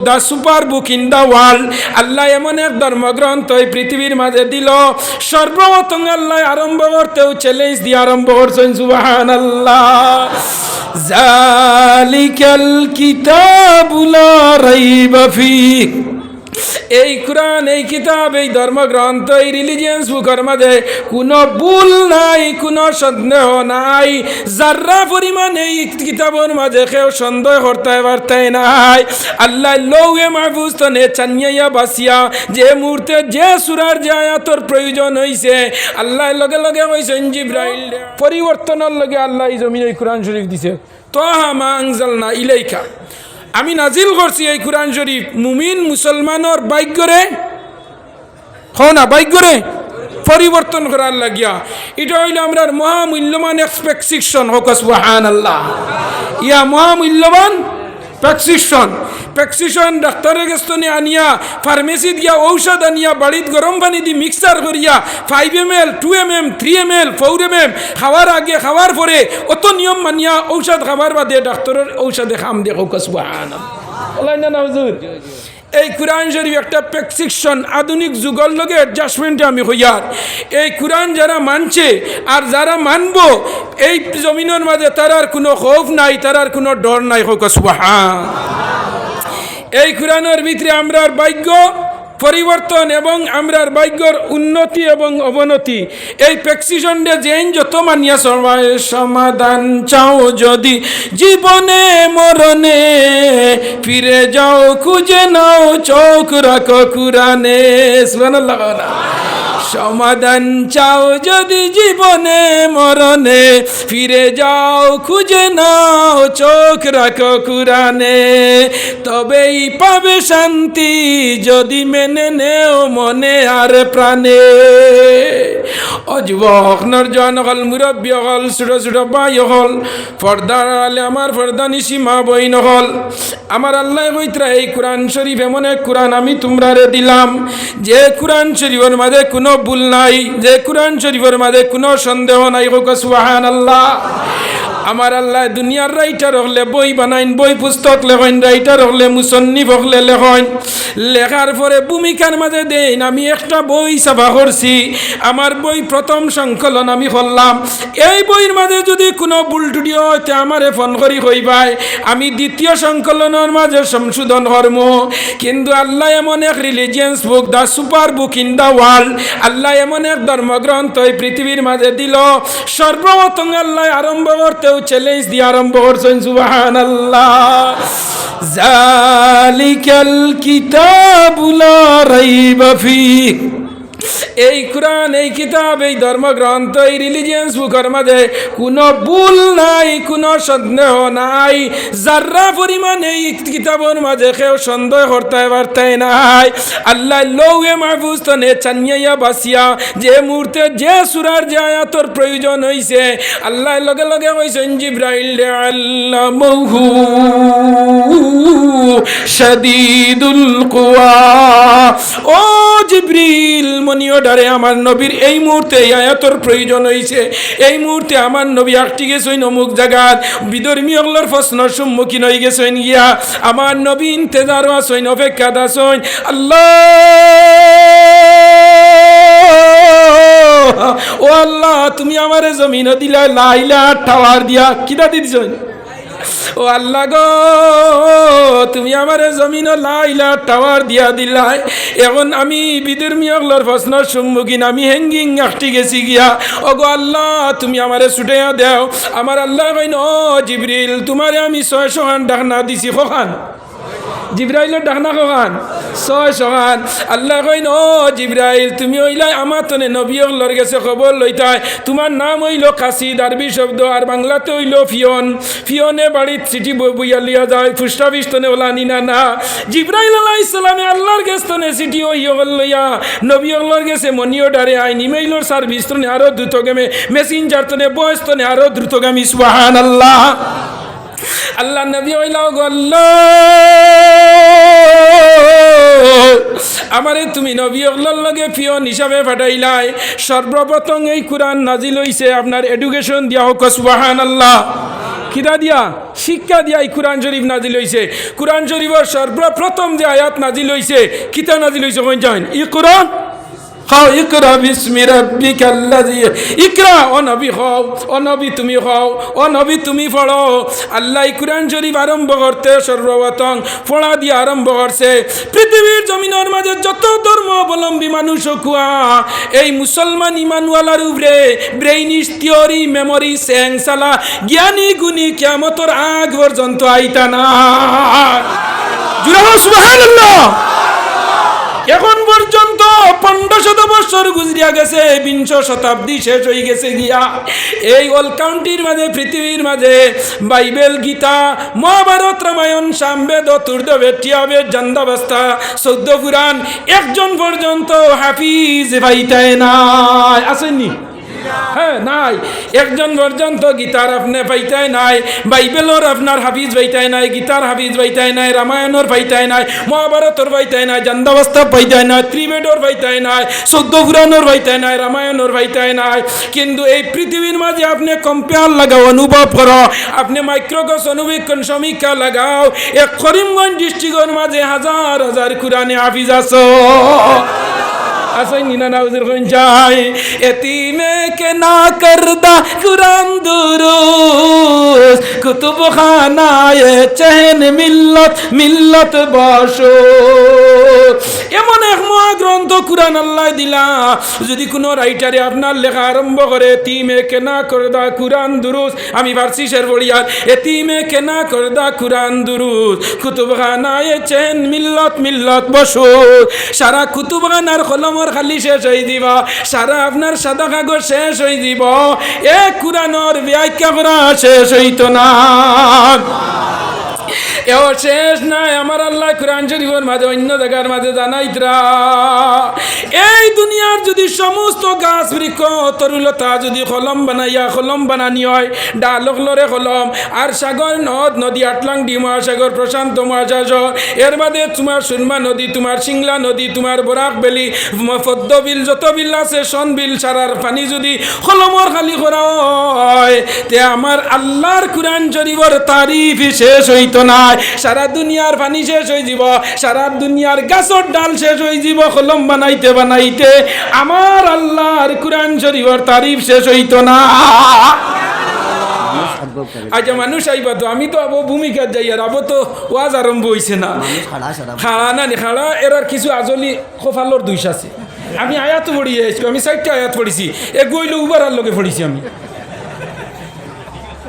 The super book in the world Allah এমন এক ধর্মগ্রন্থ এই পৃথিবীর মাঝে দিল। সর্বপ্রথম আল্লাহ আরম্ভ করতেও চ্যালেঞ্জ দিয়ে আরম্ভ করছেন সুবাহান আল্লাহ জালিকাল কিতাবুলা রাইবা ফিহ এই কোরআন, এই কিতাব, এই ধর্মগ্রন্থ, এই রিলিজিয়ান্স বুকের কোনো ভুল নাই, কোনো সন্দেহ নাই। যার্রা পরিমাণ এই কিতাবের মাঝে কেউ সন্দেহ করতে পারতে নাই। আল্লাহ লৌয়ে মাহফুজ তনে চানিয়া বাসিয়া যে মুহূর্তে যে সুরার যে আয়াতর প্রয়োজন হইছে আল্লাহ লগে লগে কইছেন জিব্রাইল, পরিবর্তনের লগে আল্লাহ জমিন এই কোরআন শরীফ দিছে। তো হামা আংজাল না ইলাইকা। আমি নাজিল করছি এই কোরআন শরীফ। মুমিন মুসলমানের বাইকরে হও না বাইকরে পরিবর্তন করার লাগিয়া। এটা হইল আমরা মহামূল্যবান এক্সপেকশন হোক ওয়াহান আল্লাহ ইয়া মহামূল্যবান প্রেসক্রিপশন প্রেসক্রিপশন ডাক্তারের কাছে আনিয়া ফার্মেসি দিয়া ঔষধ আনিয়া, বাড়িত গরম পানি দি মিক্সার করিয়া five M L two M M three M L four M M খাওয়ার আগে, খাওয়ার পরে, অত নিয়ম মানিয়া ঔষধ খাবার বাদে ডাক্তারের ঔষধে খাম দেখো কসবা সুহান আল্লাহ না না হুজুর এই কোরআন শরীফ একটা প্রেসক্রিপশন, আধুনিক যুগল লগে অ্যাডজাস্টমেন্টে আমি হইয়ার। এই কোরআন যারা মানছে আর যারা মানব, এই জমিনের মাঝে তারার কোনো খৌফ নাই তারার কোনো ডর নাই, হোক এই কোরআনের ভিতরে আমরার ভাগ্য পরিবর্তন এবং আমরার ভাগ্যর উন্নতি এবং অবনতি। এই প্রেক্সিজন্ডে যেন যত মানিয়া সবাই সমাধান চাও যদি জীবনে মরণে। ফিরে যাও, খুঁজে নাও, চোখ রাখো কুরানে সুবহানাল্লাহ সমাধান চাও যদি জীবনে মরণে, ফিরে যাও, খুঁজে নাও, চোখ রাখো কুরানে তবেই পাবে শান্তি যদি মেনে নেও মনে আর প্রাণে। নরজন হল আমার ফর্দা নিশি মা বইন হল। আমার আল্লাহ আমি দিলাম। যে কোনো ভুল নাই, যে কোনো সন্দেহ নাই আল্লাহ আল্লাহ দুনিয়ার রাইটার হলে বই বানাইন, বই পুস্তক লেখেন, রাইটার হলে মুসন্নিফ হলে লেখেন। লেখার পরে ভূমিকার মাঝে দেন, আমি একটা বই সাফা করছি। আমার বই প্রথম সংকলন আমি করলাম। এই বইয়ের মাঝে যদি কোনো ভুল হয়, তে আমারে ফোন করি কইবাই। আমি দ্বিতীয় সংকলনের মাঝে সংশোধন কর্ম কিন্তু আল্লাহ এমন এক religions book the super book in the world Allah এমন এক ধর্মগ্রন্থ এই পৃথিবীর মাঝে দিল। সর্বপ্রথম আল্লাহ আরম্ভ করতেও চ্যালেঞ্জ দিয়ে আরম্ভ করছেন সুবাহান আল্লাহ জালিকাল কিতাবুলা রাইবা ফিহ এই কোরআন, এই কিতাব, এই ধর্মগ্রন্থ, এই রিলিজিয়ান্স বুকের মাঝে কোনো ভুল নাই, কোনো সন্দেহ নাই। যার্রা পরিমাণ এই কিতাবের মাঝে কেউ সন্দেহ করতে পারতে নাই। আল্লাহ লৌয়ে মাহফুজ তনে চানিয়া বাসিয়া যে মুহূর্তে যে সুরার যে আয়াতর প্রয়োজন হইছে, আল্লাহ লগে লগে কইছেন, জিব্রাইল আল্লাহ মহু শদীদুল কুয়া। ও জিব্রিল মনিও ডারে আমার নবীর এই মুহূর্তে আয়াতর প্রয়োজন হয়েছে এই মুহূর্তে আমার নবী আটটি গেছেন অমুক জাগাত বিধর্মী অগলার প্রশ্নের সম্মুখীন হয়ে গেছেন গিয়া। আমার নবী ইন্তেজার আসইন অপেক্ষা দাসইন আল্লাহ! ও আল্লাহ, তুমি আমার জমিন দিলা লাইলা টাওয়ার দিয়া কিনা দিছইন ও আল্লাহ গো, তুমি আমার জমিন লাইলা টাওয়ার দিয়া দিলাই। এখন আমি বিধর্মী মিয়াগলার প্রশ্নের সম্মুখীন, আমি হ্যাঙ্গিং আটটি গেছি গিয়া। ও গো আল্লাহ, তুমি আমারে ছুটাইয়া দেও। আমার আল্লাহ কইন, ও জিবরিল, তোমারে আমি ছয় সোহান ডাকনা দিছি, কখান? জিব্রাইলের ডাকনা কখান ছয় সহান। আল্লাহ কইন, ও জিব্রাইল, তুমি ওইলাই আমার তনে নবীর গেছে খবর লইতাই। তোমার নাম হইল কাশি দারবি শব্দ, আর বাংলাতে হইল ফিয়ন। ফিয়নে বাড়ির চিঠি বইয়া লিয়া যায় ফুস্টাবিস তনে ওলা নিনা না। জিব্রাইল আলাহ ইসলামে আল্লাহর গেছ তনে চিঠি ওই লইয়া নবী হলর গেছে মনিও ডারে আইন ইমেইলর সার্ভিস তনে আরও দ্রুতগামী মেসেঞ্জার তনে বয়স তনে আরও দ্রুতগামী সুবাহান আল্লাহ আল্লাহ নবী হইলাও গল্ল আমারে তুমি নবী অগলার লগে পিয়ন হিসাবে পাঠাইলাই সর্বপ্রথম এই কোরআন নাজিল হইছে, আপনার এডুকেশন দিয়া হোক সুবাহান আল্লাহ কিরা দিয়া, শিক্ষা দিয়া এই কোরআন শরীফ নাজিল হইছে। কোরআন শরীফের সর্বপ্রথম যে আয়াত নাজিল হইছে, কিতা নাজিল হইছে কোন জানেন ই কোরআন। খাও, ইকরা বিসমি ইকরা, ও নবী খাও, ও নবী তুমি খাও, ও নবী তুমি পড়ো আল্লাহ কোরআন শরীফ আরম্ভ করতে সর্বপ্রথম পড়া দিয়ে আরম্ভ করছে। পৃথিবীর জমিনের মাঝে যত ধর্ম অবলম্বী মানুষ কুয়া এই মুসলমান ইমানওয়ালার উপরে ব্রেইনিস থিওরি, মেমোরি, স্যাংসালা, জ্ঞানী গুণী কেমতর আগ পর্যন্ত আইতা না। জুড়ে সুবহানাল্লাহ। এখন পর্যন্ত পনেরো শত বৎসর গুজরিয়া গেছে, বিংশ শতাব্দী শেষ হয়ে গেছে গিয়া। এই অল কাউন্টির মাঝে, পৃথিবীর মাঝে, বাইবেল, গীতা, মহাভারত, রামায়ণ, সামবেদ তুর্দবেদ টিয়াবেদ জান্দাবস্থা চৌদ্দ পুরাণ, একজন পর্যন্ত হাফিজ ভাইটায় নাই। আসেননি? হ্যাঁ নাই। একজন পর্যন্ত গীতার আপনি পাইতাই নাই, বাইবেলর আপনার হাফিজ পাইতাই নাই, গীতার হাফিজ পাইতাই নাই, রামায়ণর পাইতাই নাই, মহাভারতর পাইতাই নাই জান্দাবস্থা পাইতাই নাই, ত্রিবেদর পাইতাই নাই চৌদ্দ পুরাণর পাইতাই নাই, রামায়ণর পাইতাই নাই। কিন্তু এই পৃথিবীর মাঝে আপনি কম্পেয়ার লাগাও, অনুভব করো। আপনি মাইক্রোকস অনুবীক্ষণ সমীক্ষা লাগাও। এক করিমগঞ্জ ডিস্ট্রিক্টের মাঝে হাজার হাজার কুরানে হাফিজ আছো। আসই নিনা নাউজের কোন চাই এতিমে কে না করদা মিল্লত মিল্লত বসো এক কুরআন আল্লাহ দিলা। যদি কোনো রাইটারে আপনার লেখা আরম্ভ করে, তিমে কেনা করদা কুরআন দুরুস আমি ফার্সি শের বড়িয়ার এতিমে কেনা করদা কুরআন দুরুস কুতুবখানায় চেন মিল্লত মিল্লত বসো সারা কুতুবখানার কলমর খালি শেষ হয়ে দিব সারা আপনার সাদা কাগজ শেষ হয়ে দিব এ কুরআনর ব্যাখ্যা করা শেষ হইতো না। এও শেষ নাই, আমার আল্লাহ কোরআন শরীফের মাঝে, অন্য জায়গার মাঝে জানাইতরা। এই দুনিয়ার যদি সমস্ত গাছ বৃক্ষ, তরুলতা যদি কলম বানাইয়া, কলম বানানি হয়, ডালক লরে কলম, আর সাগর, নদ, নদী আটলাংডি মহাসাগর প্রশান্ত মহাসাগর, এর বাদে তোমার সুরমা নদী, তোমার সিংলা নদী, তোমার বরাক বেলি পদ্ম বিল, যত বিল আছে, সন বিল, সারার পানি যদি কলমর খালি করা হয় তে আমার আল্লাহর কোরআন শরীফর তারিফ শেষ হইতো না। সারা দুনিয়ার পানি শেষ হয়ে যাব সারা দুনিয়ার গাছর ডাল শেষ হয়ে যাব কলম বানাইতে বানাইতে। আমার আল্লাহর কোরআন শরীফর তারিফ শেষ হইতো না। আচ্ছা মানুষ আইবা তো আমি তো আবো ভূমিকা যাই আর আবো তো ওয়াজ আরম্ভ হইছে না। খাড়া না নি খাড়া এরার কিছু আজলি কফালোর দুইশ আছে। আমি আয়াত পড়ি আইছি আমি চারটা আয়াত পড়িছি এ গইলে উবার লগে পড়িছি আমি।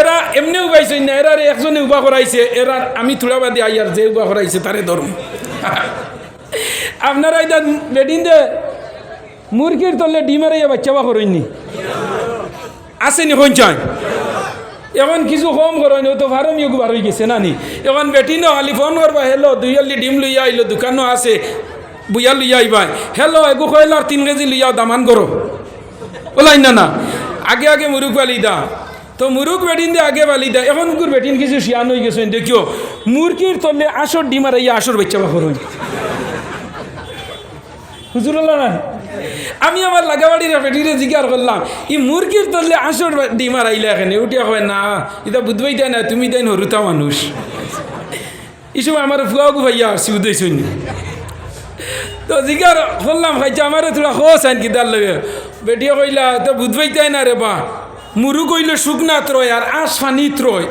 এরা এমনি উবাইছে না এরা একজনে উবা করাইছে, এরা আমি থোড়া বাদে আইয়ার যে উবা করাইছে, তারে ধরুন। আপনারা এটা বেডিন দে, মুরগির তলে ডিমের ইয়ে বাচ্চা বা করেননি আসেনি কঞ্চায় এখন কিছু কম করেন তো ভারম ইয়ে বার হয়ে গেছে নানি এখন বেটি ন খালি ফোন করবা, হেলো, দুই আলি ডিম লইয়া আইলো, দোকানও আছে, বুইয়া লইয়া আইবা। হেলো, এগু কইল আর তিন কেজি লইয়া দামান করো। ওলাই না না। আগে আগে মুরুখ পালি দা। তো মুরুখ বেটিন দে আগে পালি দা। এখন গুর বেটিন কিছু শিয়ান হয়ে গেছে দেখিও মুরগির তলে আসর ডিম আর ইয়া আসর বাচ্চা বা করুন হুজুর আমি আমার লাগাবাড়ির পেটিরে জিজ্ঞার করলাম, ই মুরগির তলে আসর ডিমার আইলে এখানে। উঠিয়া কয়, না এটা বুধবাই দেয় না, তুমি দেন হরুতা মানুষ। এই আমার ফুয়াগু ভাইয়া আসছি উদয় তো জিজ্ঞার করলাম ভাইজা আমার থোড়া খোঁজ আইন কিদার লগে বেটিয়া কইলা তো বুধবাই দেয় না রে বা। মুরু কইলে শুকনা ত্রয় আর আশ ফানি ত্রয়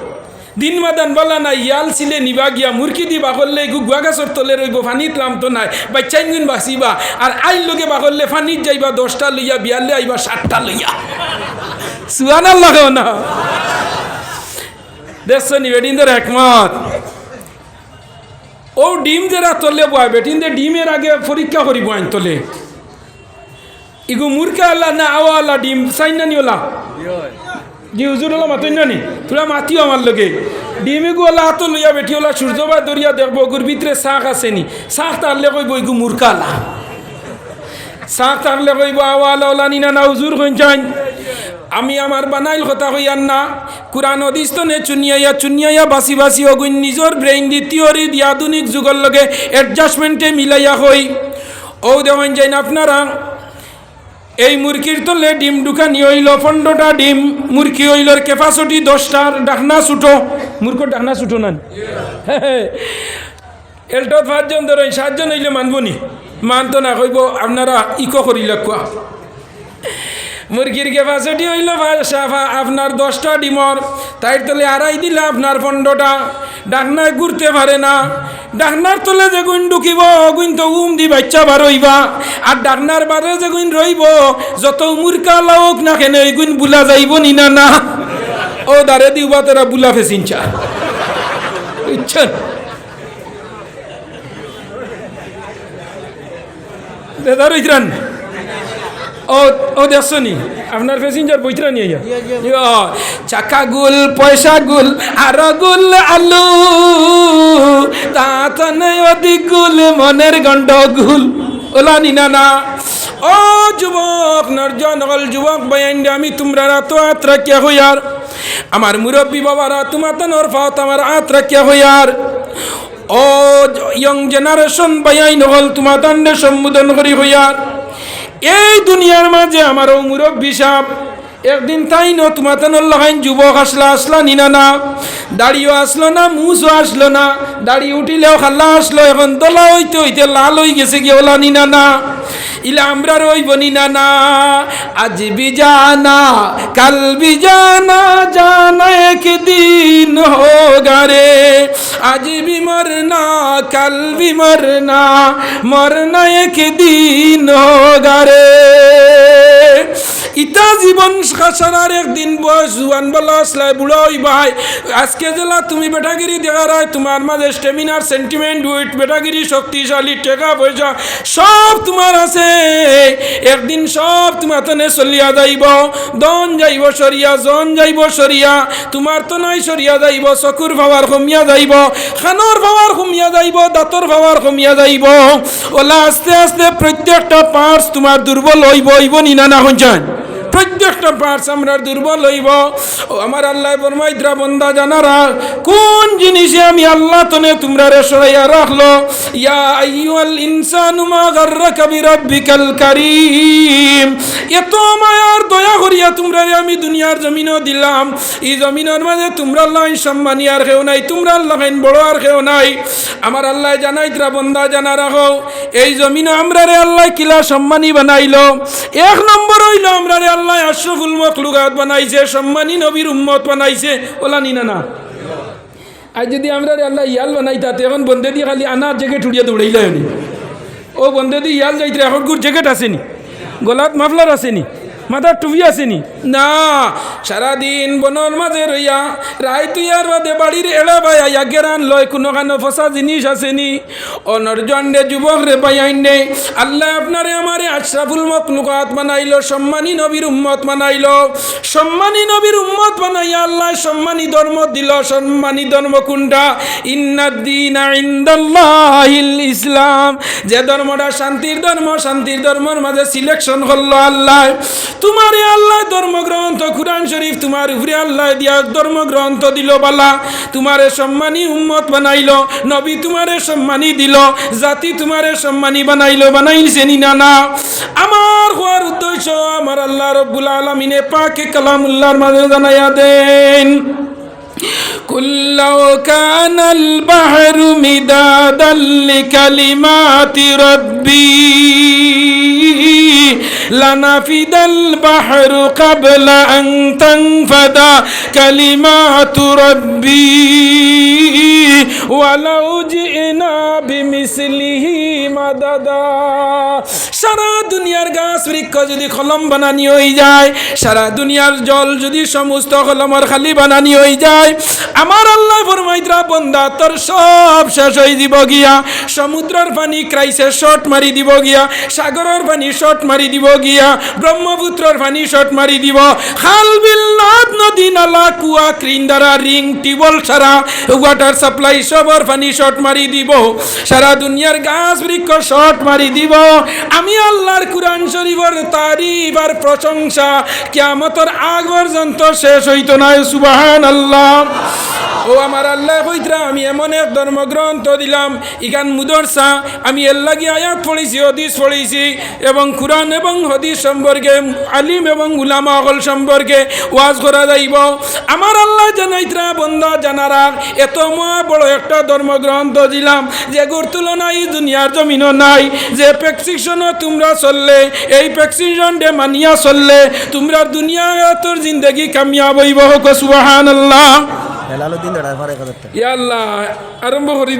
দিন মাদান বলা নাই, ইয়াল ছিলে নিবা গিয়া। মুরকি দি বাকললে গু গুয়া গাছর তলে রইব ফানিত লাম তো নাই। বাচ্চাইন গুণ বাঁচিবা। আর আইন লগে বাকললে ফানিত যাইবা দশটা লইয়া, বিয়ালে আইবা সাতটা লইয়া। সুয়ানার লাগাও না দেখছ নি বেডিনদের একমত ও ডিম যারা তলে বয় বেটিন ডিমের আগে পরীক্ষা করিব আইন তলে। ইগু মুরকা আল্লাহ না আওয়া আল্লাহ ডিম, সাইন না নিওলা? জি হুজুর ওলা মাতই না নি? তোরা মাতিও আমার লগে। ডিমি গোলা হাত লইয়া বেটি ওলা সূর্য বা দরিয়া দেখব গুর ভিতরে শাক আছে নি? শাক তারলে কইব ইগু মুরকালা শাক তারলে কইব আওয়ালা ওলা নিনা না না হুজুর কইন আমি আমার বানাইল কথা কইয়ান না। কোরআন অদিস্তনে চুনিয়াইয়া চুনিয়াইয়া বাসি বাসি অগুন নিজর ব্রেইন দি থিওরি দি আধুনিক যুগর লগে অ্যাডজাস্টমেন্টে মিলাইয়া হই। ও দেখেন যাই না আপনারা, এই মুরগির তলে ডিম ঢুকানি হইল, পনেরোটা ডিম, মুরগি হইলর ক্যাপাসিটি দশটার ডাকনা ছুটো। মুরগোর ডাকনা ছুটো না? এলটত পাঁচজন ধরেন, সাতজন হইলে মানবনি মানতো না, কইব আপনারা ইকো করিল কোয়া। মুরগির ক্যাপাসিটি হইল আপনার দশটা ডিমর। তাইর তলে আড়াই দিলে আপনার পনেরোটা। ডাকনায় ঘুরতে পারে না। ডাকনার তলে যে গুণ ঢুকিব, গুণ তো উম দি বাচ্চা বার হইবা। আর ডাকনার বারে যে গুণ রইব, যত মুরকা লাওক না কেন ওই গুণ বুলা যাইব নি না না। ও দারে দিবা তোরা বুলা ফেসিনচা বুঝছেন? দাদা রইত্রান ও ও দেখছ নি আপনার প্যাসেঞ্জার বইতরা নিয়ে চাকা গুল পয়সা গুল আর গুল আলু। তাত নেই অধিক গুল মনের গন্ড গুল। ওলা নিনা। না ও যুবক নরজন হল যুবক বয়ান আমি তোমরা তো আত রাখিয়া হইয়ার। আমার মুরব্বী বাবারা তোমার তো নর ফাও আমার আত রাখিয়া হইয়ার। ও ইয়ং জেনারেশন বয়াইন হল তোমার দণ্ডে সম্বোধন করি হইয়ার। এই দুনিয়ার মাঝে আমার মুরব্বী সাপ একদিন তাই ন তোমাতেন লাগাইন যুবক আসলা আসলা নিনা না দাড়িও আসলো না মুসও আসলো না। দাড়ি উঠিলেও খাল্লা আসলো, এখন দোলা হইতে হইতে লাল হয়ে গেছে গিয়ে ওলা নিনা না ইলা আমরা রইব নিনা না। আজ বি জানা, কাল বি জানা জানা একদিন হোগা রে। আজ বি মরনা, কাল বি মরনা মরনা একদিন হোগা রে। ইতা জীবন সারার একদিন বয়স, জুয়ান বলা আসলাই, বুড়ো ভাই আজকে জেলা তুমি বেটাগিরি দেখা রায়, তোমার মাঝে স্টেমিনার সেন্টিমেন্ট উইট বেটাগিরি শক্তিশালী, টাকা পয়সা, সব তোমার আছে। একদিন সব তোমার তনে চলিয়া যাইব, দন যাইব সরিয়া, জন যাইব সরিয়া, তোমার তো নাই সরিয়া যাইব, চকুর ভাবার কমিয়া যাইব, খানোর ভাবার কমিয়া যাইব, দাঁতর ভাবার কমিয়া যাইব। ওলা আস্তে আস্তে প্রত্যেকটা পার্টস তোমার দুর্বল হইব হইব নিনা না হইছেন প্রত্যেকটা পার্টস আমরা দুর্বল হইব। ও আমার আল্লাহ বরমাইত্রা বন্দা জানারা, কোন জিনিসে আমি আল্লাহ তনে তোমরা রে সরাইয়া রাখল? ইয়া আইয়ুল ইনসানু মা গাররাকা বিরাব্বিকাল কারীম। এত মায়ার দয়া করিয়া তোমরা আমি দুনিয়ার জমিনও দিলাম। এই জমিনের মাঝে তোমরা আল্লাহ সম্মানী আর কেউ নাই, তোমরা আল্লাহ বড় আর কেউ নাই। আমার আল্লাহ জানাইত্রা বন্দা জানা রাখো এই জমিনে আমরা রে আল্লাহ কিলা সম্মানী বানাইলো। এক নম্বর হইল আমরা রে আল্লাহ আশরফুল মখলুকাত বানাইছে, সম্মানী নবীর উম্মত বানাইছে। ওলা নিনা না। আর যদি আমরা আল্লাহ ইয়াল বানাইতাতে এখন বন্ধে দিয়ে খালি আনার জ্যাকেট উড়িয়ে দৌড়াইলে হনি ও বন্ধে দিয়ে ইয়াল যাইতে এখন গুড় জ্যাকেট আসেনি। গলাত মাফলার আসেনি। মাথার টুপি আসেনি? না, সারাদিন বনর মাঝে রইয়া রায় তুই আর বাদে বাড়ির এড়া বাই আইয়া গেরান লয় কোনো কানো ফসা জিনিস আসেনি। অনর জন্ডে যুবক রে পাইয়াইন নেই আল্লাহ আপনারে আমারে আশরাফুল মকলুকাত বানাইলো, সম্মানী নবীর উম্মত বানাইলো। সম্মানী নবীর উম্মত বানাইয়া আল্লাহ সম্মানী ধর্ম দিল। সম্মানী ধর্ম কোনটা? ইন্নাদ্দিন ইন্দাল্লাহিল ইসলাম। যে ধর্মটা শান্তির ধর্ম, শান্তির ধর্মের মাঝে সিলেকশন করল আল্লাহ। তোমার আল্লাহ ধর্মগ্রন্থ কুরআন শরীফ তোমার উপরে আল্লাহ দিয়া ধর্মগ্রন্থ দিল বালা তোমারে সম্মানী উম্মত বানাইলো নবী তোমারে সম্মানী দিল জাতি তোমারে সম্মানী বানাইলো বানাইছে নি না না আমার হওয়ার উদ্দেশ্য আমার আল্লাহ রব্বুল আলমিনে পাকে কালামুল্লাহর মাঝে জানাইয়া দেন قل لو كان البحر مدادا لكلمات ربي لنفد البحر قبل أن تنفد كلمات ربي. ولو جئنا بمثله مددا. সারা দুনিয়ার গাছ বৃক্ষ যদি কলম বানানি হয়ে যায়, সারা দুনিয়ার জল যদি সমস্ত কলমর খালি বানানি হয়ে যায়, আমার আল্লাহ ফরমাইতরা বন্দা, তোর সব শেষ হয়ে দিব গিয়া। সমুদ্রের পানি ক্রাইসে শট মারি দিব গিয়া, সাগরের পানি শট মারি দিব গিয়া, ব্রহ্মপুত্রের পানি শট মারি দিব। খাল, বিল, নদ, নদী, নালা, কুয়া ক্রিন্দারা রিং টিবল সারা ওয়াটার সাপ্লাই সবর পানি শট মারি দিব। সারা দুনিয়ার গাছ বৃক্ষ শট মারি দিব। আমি আল্লাহর কুরআন শরীফের তারিফ আর প্রশংসা কিয়ামতের আগ পর্যন্ত শেষ হইতো না সুবাহান ও আমার আল্লাহ কইতরা আমি এমন এক ধর্মগ্রন্থ দিলাম ইখান মুদরসা, আমি এর লাগি আয়াত পড়েছি, হদিস পড়েছি, এবং কুরআন এবং হদিস সম্পর্কে, আলিম এবং উলামা হল সম্পর্কে ওয়াজ করা যাইব। আমার আল্লাহ জানাইতরা বন্ধা জানারা, এত মহা বড় একটা ধর্মগ্রন্থ দিলাম, যে গোর তুলনা এই দুনিয়ার জমিন নাই, যে প্রেসক্রিপশনও তোমরা চললে এই ডে মানিয়া চললে তোমরা দুনিয়া তোর জিন্দগি কামিয়াব হইব হোক সুবাহান আল্লাহ আল্লাহ আরম্ভ করি